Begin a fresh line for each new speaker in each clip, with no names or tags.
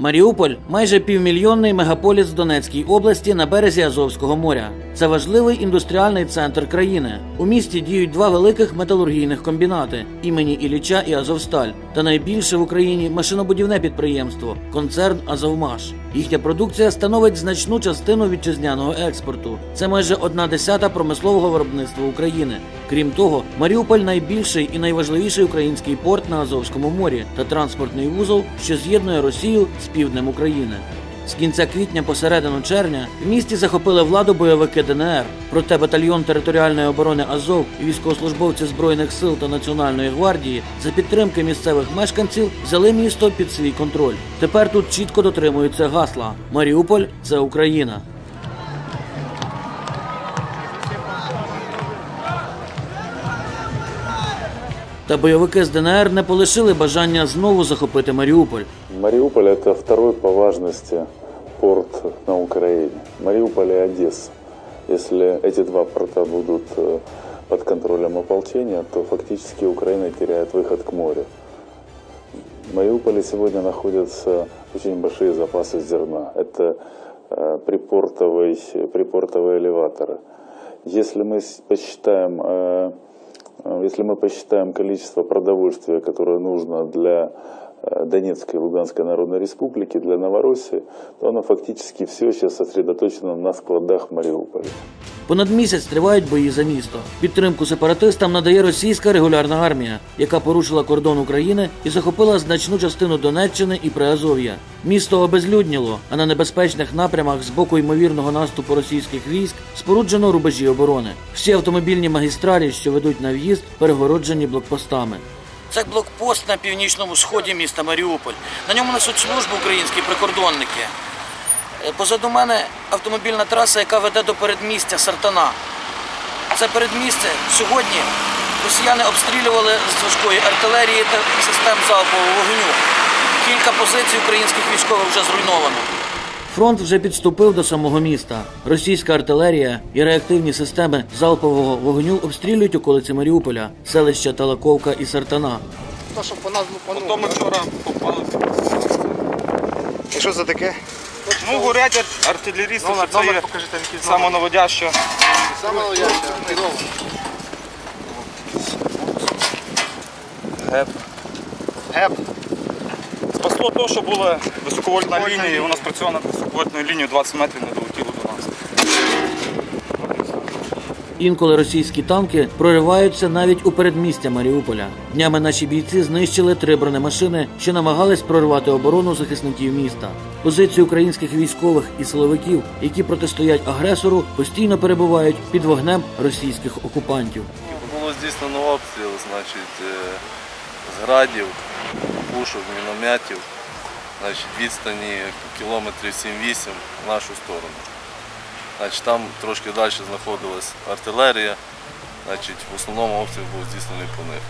Маріуполь майже півмільйонний мегаполіс в Донецькій області на березі Азовського моря. Це важливий індустріальний центр країни. У місті діють два великих металургійних комбінати імені Ілліча і Азовсталь, та найбільше в Україні машинобудівне підприємство концерн Азовмаш. Їхня продукція становить значну частину вітчизняного експорту. Це майже одна десята промислового виробництва України. Крім того, Маріуполь найбільший і найважливіший український порт на Азовському морі та транспортний вузол, що з'єднує Росію з півднем України. З кінця квітня по середину червня в місті захопили владу бойовики ДНР. Проте батальйон територіальної оборони Азов і військовослужбовці збройних сил та національної гвардії за підтримки місцевих мешканців взяли місто під свій контроль. Тепер тут чітко дотримуються гасла: Маріуполь це Україна. Та бойовики з ДНР не полишили бажання знову захопити Маріуполь.
Мариуполь – это второй по важности порт на Украине. Мариуполь и Одесса. Если эти два порта будут э, под контролем ополчения, то фактически Украина теряет выход к морю. В Мариуполе сегодня находятся очень большие запасы зерна. Это э, припортовые, припортовые элеваторы. Если мы посчитаем, э, если мы посчитаем количество продовольствия, которое нужно для Донецкой и Луганской Народной Республики, для Новороссии, то оно фактически все сейчас сосредоточено на складах в Мариуполе.
Понад місяць тривають бої за місто. Підтримку сепаратистам надає російська регулярна армія, яка порушила кордон України і захопила значну частину Донеччини і Приазов'я. Місто обезлюдніло, а на небезпечних напрямах з боку ймовірного наступу російських військ споруджено рубежі оборони. Всі автомобільні магістралі, що ведуть на в'їзд, перегороджені блокпостами. Це блокпост на північному сході міста Маріуполь. На ньому несуть службу українські прикордонники. Е, Позаду мене автомобільна траса, яка веде до передмістя Сартана. Це передмістя сьогодні росіяни обстрілювали з важкої артилерії та систем залпового вогню. Кілька позицій українських військових вже зруйновано. Фронт вже підступив до самого міста. Російська артилерія і реактивні системи залпового вогню обстрілюють околиці Маріуполя, селища Талаковка і Сартана.
То, що по нас лупануло.
Потім вчора попали.
І що це таке?
Ну, горять артилерісти,
Номер,
що це
номер
є
покажи, там якийсь
саме наводяще.
Саме я керова.
Геп.
Геп.
Спасло те, що була високовольтна
Високовольтна
лінія, і вона спрацювала над високовольтною лінією 20 метрів не долетіло до нас.
Інколи російські танки прориваються навіть у передмістя Маріуполя. Днями наші бійці знищили три бронемашини, що намагались прорвати оборону захисників міста. Позиції українських військових і силовиків, які протистоять агресору, постійно перебувають під вогнем російських окупантів.
Було здійснено обстріл, значить, е, з градів, пушок, мінометів, значить, відстані кілометрів 7-8 в нашу сторону. Значить, там трошки далі знаходилась артилерія, значить, в основному обстріл був здійснений по них.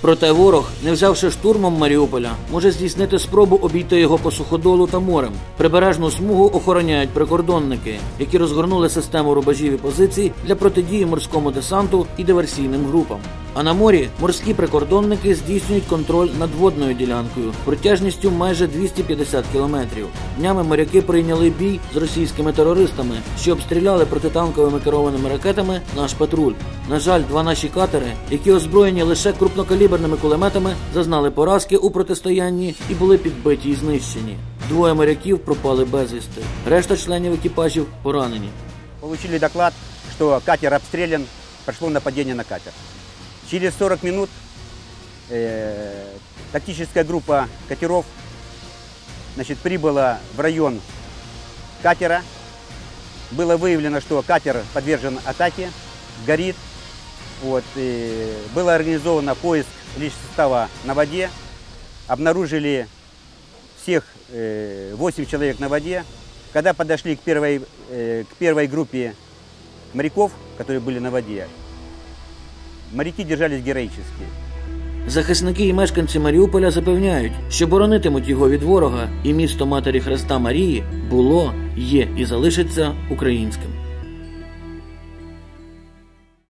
Проте ворог, не взявши штурмом Маріуполя, може здійснити спробу обійти його по суходолу та морем. Прибережну смугу охороняють прикордонники, які розгорнули систему рубежів і позицій для протидії морському десанту і диверсійним групам. А на морі морські прикордонники здійснюють контроль над водною ділянкою протяжністю майже 250 кілометрів. Днями моряки прийняли бій з російськими терористами, що обстріляли протитанковими керованими ракетами наш патруль. На жаль, два наші катери, які озброєні лише крупнокаліберними кулеметами, зазнали поразки у протистоянні і були підбиті і знищені. Двоє моряків пропали безвісти. Решта членів екіпажів поранені.
Получили доклад, что катер обстрелян, прошло нападение на катер. Через 40 минут э, тактическая группа катеров значит, прибыла в район катера. Было выявлено, что катер подвержен атаке, горит. Вот, и было организовано поиск личного состава на воде. Обнаружили всех э, 8 человек на воде. Когда подошли к первой, э, к первой группе моряков, которые были на воде, моряки держались героически.
Захисники і мешканці Маріуполя запевняють, що боронитимуть його від ворога, і місто Матері Христа Марії було, є і залишиться українським.